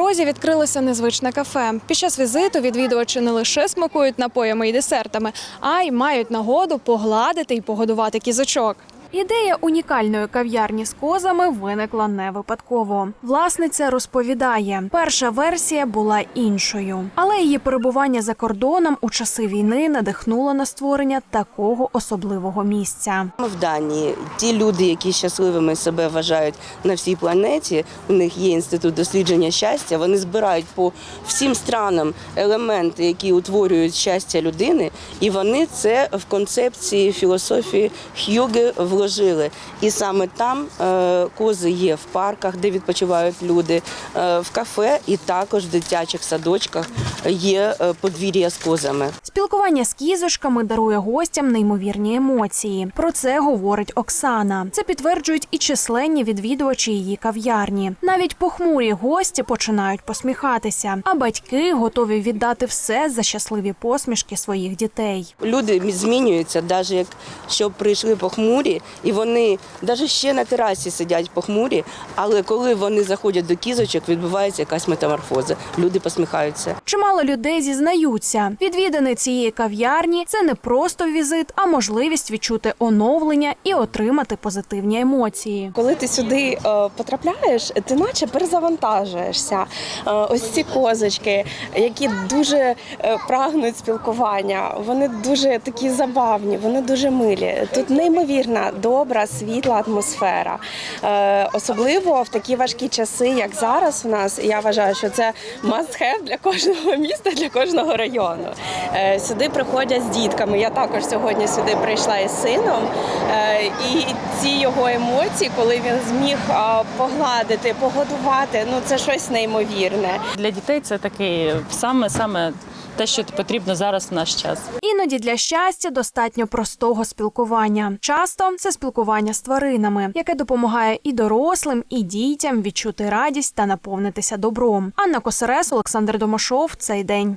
Розі відкрилося незвичне кафе. Під час візиту відвідувачі не лише смакують напоями і десертами, а й мають нагоду погладити і погодувати кізочок. Ідея унікальної кав'ярні з козами виникла не випадково. Власниця розповідає, перша версія була іншою, але її перебування за кордоном у часи війни надихнуло на створення такого особливого місця. В Данії ті люди, які щасливими себе вважають на всій планеті, у них є інститут дослідження щастя. Вони збирають по всім странам елементи, які утворюють щастя людини, і вони це в концепції філософії Х'юге вложили. І саме там е, кози є в парках, де відпочивають люди, е, в кафе, і також в дитячих садочках є е, подвір'я з козами. Спілкування з кізочками дарує гостям неймовірні емоції. Про це говорить Оксана. Це підтверджують і численні відвідувачі її кав'ярні. Навіть похмурі гості починають посміхатися, а батьки готові віддати все за щасливі посмішки своїх дітей. Люди змінюються, навіть якщо прийшли похмурі, і вони навіть ще на терасі сидять похмурі, але коли вони заходять до кізочок, відбувається якась метаморфоза. Люди посміхаються. Чимало людей зізнаються, відвідини цієї кав'ярні це не просто візит, а можливість відчути оновлення і отримати позитивні емоції. Коли ти сюди е, потрапляєш, ти наче перезавантажуєшся. Е, ось ці козочки, які дуже е, прагнуть спілкування, вони дуже такі забавні, вони дуже милі. Тут неймовірна, добра, світла атмосфера. Е, особливо в такі важкі часи, як зараз у нас. Я вважаю, що це must have для кожного міста, для кожного району. Е, сюди приходять з дітками. Я також сьогодні сюди прийшла із сином. Е, і ці його емоції, коли він зміг е, погладити, погодувати, ну це щось неймовірне. Для дітей це такий саме саме те, що потрібно зараз в наш час. Іноді для щастя достатньо простого спілкування. Часто це спілкування з тваринами, яке допомагає і дорослим, і дітям відчути радість та наповнитися добром. Анна Косерес, Олександр Домашов. Цей день.